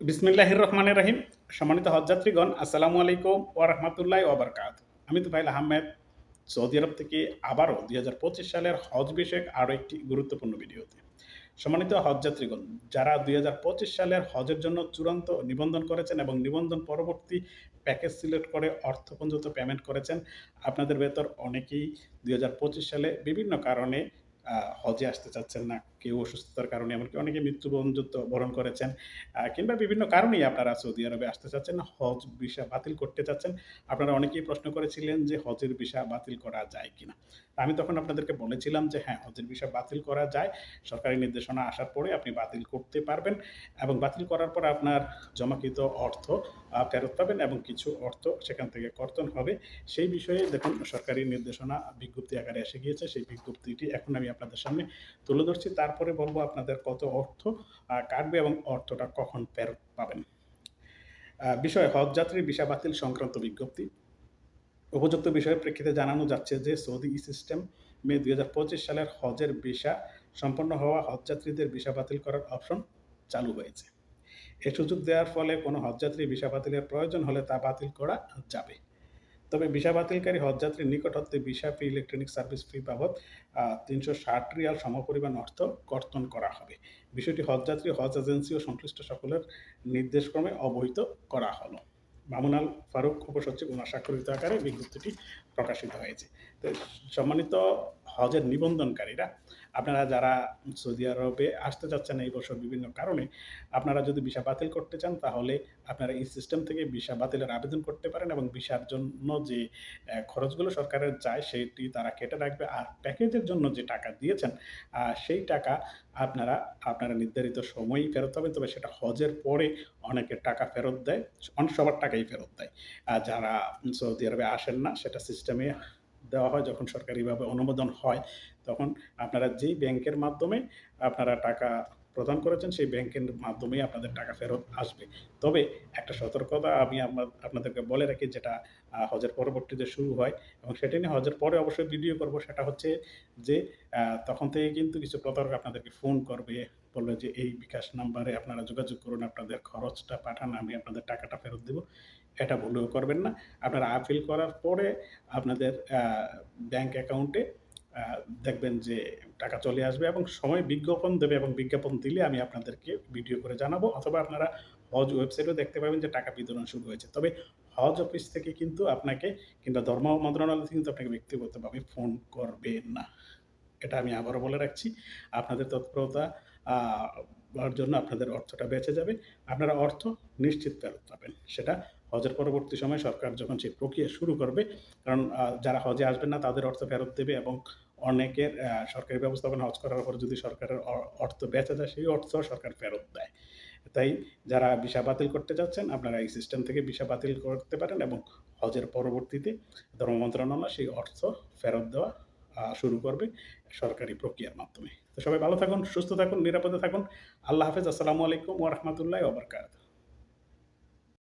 বিসমিল্লাহির রহমানির রহিম। সম্মানিত হজযাত্রীগণ, আসসালামু আলাইকুম ও রহমতুল্লাহ ওবরকাত আমি তুফাইল আহমেদ। সৌদি আরব থেকে আবারও দুই হাজার পঁচিশ সালের হজ বিষয়ক আরও একটি গুরুত্বপূর্ণ ভিডিওতে। সম্মানিত হজযাত্রীগণ, যারা দুই হাজার পঁচিশ সালের হজের জন্য চূড়ান্ত নিবন্ধন করেছেন এবং নিবন্ধন পরবর্তী প্যাকেজ সিলেক্ট করে অর্থ পর্যন্ত পেমেন্ট করেছেন, আপনাদের ভেতর অনেকেই দুই হাজার পঁচিশ সালে বিভিন্ন কারণে হজে আসতে চাচ্ছেন না, কেউ অসুস্থতার কারণে, এমনকি অনেকে মৃত্যুবরণযুক্ত বরণ করেছেন কিংবা বিভিন্ন কারণেই আপনারা সৌদি আরবে আসতে চাচ্ছেন, হজ ভিসা বাতিল করতে চাচ্ছেন। আপনারা অনেকেই প্রশ্ন করেছিলেন যে হজের ভিসা বাতিল করা যায় কিনা। আমি তখন আপনাদেরকে বলেছিলাম যে হ্যাঁ হজের ভিসা বাতিল করা যায়। সরকারি নির্দেশনা আসার পরে আপনি বাতিল করতে পারবেন এবং বাতিল করার পর আপনার জমাকৃত অর্থ ফেরত পাবেন এবং কিছু অর্থ সেখান থেকে কর্তন হবে। সেই বিষয়ে দেখুন, সরকারি নির্দেশনা বিজ্ঞপ্তি আকারে এসে গিয়েছে। সেই বিজ্ঞপ্তিটি এখন আমি আপনাদের সামনে তুলে ধরছি। তারপরে বলব আপনাদের কত অর্থ কাটবে এবং অর্থটা কখন ফেরত পাবেন। বিষয়, হজ যাত্রীর ভিসা বাতিল সংক্রান্ত বিজ্ঞপ্তি। উপযুক্ত বিষয়ের প্রেক্ষিতে জানানো যাচ্ছে যে, সৌদি সিস্টেম মে দু হাজার পঁচিশ সালের হজের ভিসা সম্পন্ন হওয়া হজযাত্রীদের ভিসা বাতিল করার অপশন চালু হয়েছে। এ সুযোগ দেওয়ার ফলে কোনো হজযাত্রী ভিসা বাতিলের প্রয়োজন হলে তা বাতিল করা যাবে। তবে ভিসা বাতিলকারী হজযাত্রীর নিকট হতে visa fee, electronic service fee বাবদ তিনশো ষাট রিয়াল সমপরিমাণ অর্থ কর্তন করা হবে। বিষয়টি হজযাত্রী, হজ এজেন্সি ও সংশ্লিষ্ট সকলের নির্দেশক্রমে অবহিত করা হলো। মামুনাল ফারুক, উপসচিব ওনার স্বাক্ষরিত আকারে বিজ্ঞপ্তিটি প্রকাশিত হয়েছে। সম্মানিত হজের নিবন্ধনকারীরা, আপনারা যারা সৌদি আরবে আসতে চাচ্ছেন এই বছর বিভিন্ন কারণে, আপনারা যদি ভিসা বাতিল করতে চান, তাহলে আপনারা এই সিস্টেম থেকে ভিসা বাতিলের আবেদন করতে পারেন এবং ভিসার জন্য যে খরচগুলো সরকারের যায় সেটি তারা কেটে রাখবে। আর প্যাকেজের জন্য যে টাকা দিয়েছেন সেই টাকা আপনারা আপনারা নির্ধারিত সময়ই ফেরত পাবেন, তবে সেটা হজের পরে অনেকের টাকা ফেরত দেয় অনেক সবার টাকাই ফেরত দেয়। আর যারা সৌদি আরবে আসেন না, সেটা সিস্টেমে দেওয়া হয় যখন সরকারিভাবে অনুমোদন হয়, তখন আপনারা যেই ব্যাংকের মাধ্যমে আপনারা টাকা প্রদান করেছেন, সেই ব্যাংকের মাধ্যমেই আপনাদের টাকা ফেরত আসবে। তবে একটা সতর্কতা আমি আপনাদেরকে বলে রাখি যেটা হজের পরবর্তীতে শুরু হয় এবং সেটা নিয়ে হজের পরে অবশ্যই ভিডিও করব, সেটা হচ্ছে যে তখন থেকে কিন্তু কিছু প্রতারক আপনাদেরকে ফোন করবে, বলবে যে, এই বিকাশ নাম্বারে আপনারা যোগাযোগ করুন, আপনাদের খরচটা পাঠান, আমি আপনাদের টাকাটা ফেরত দেবো। এটা ভুলেও করবেন না। আপনারা আপিল করার পরে আপনাদের ব্যাংক অ্যাকাউন্টে দেখবেন যে টাকা চলে আসবে এবং সময় বিজ্ঞাপন দেবে এবং বিজ্ঞাপন দিলে আমি আপনাদেরকে ভিডিও করে জানাব অথবা আপনারা হজ ওয়েবসাইটেও দেখতে পাবেন যে টাকা বিতরণ শুরু হয়েছে। তবে হজ অফিস থেকে কিন্তু আপনাকে কিংবা ধর্ম মন্ত্রণালয় থেকে কিন্তু আপনাকে ব্যক্তিগতভাবে ফোন করবে না। এটা আমি আবারও বলে রাখছি। আপনাদের তৎপরতা জন্য আপনাদের অর্থটা বেঁচে যাবে। আপনারা অর্থ নিশ্চিত ফেরত পাবেন। সেটা হজের পরবর্তী সময় সরকার যখন সেই প্রক্রিয়া শুরু করবে, কারণ যারা হজে আসবেন না তাদের অর্থ ফেরত দেবে এবং অনেকের সরকারি ব্যবস্থাপনা হজ করার পর যদি সরকারের অর্থ বেঁচে যায়, সেই অর্থ সরকার ফেরত দেয়। তাই যারা ভিসা বাতিল করতে যাচ্ছেন, আপনারা এই সিস্টেম থেকে ভিসা বাতিল করতে পারেন এবং হজের পরবর্তীতে ধর্ম মন্ত্রণালয় সেই অর্থ ফেরত দেওয়া শুরু করবে সরকারি প্রক্রিয়ার মাধ্যমে। তো সবাই ভালো থাকুন, সুস্থ থাকুন, নিরাপদে থাকুন। আল্লাহ হাফেজ, আসসালামু আলাইকুম ওরহমতুল্লাহ ওবরকাত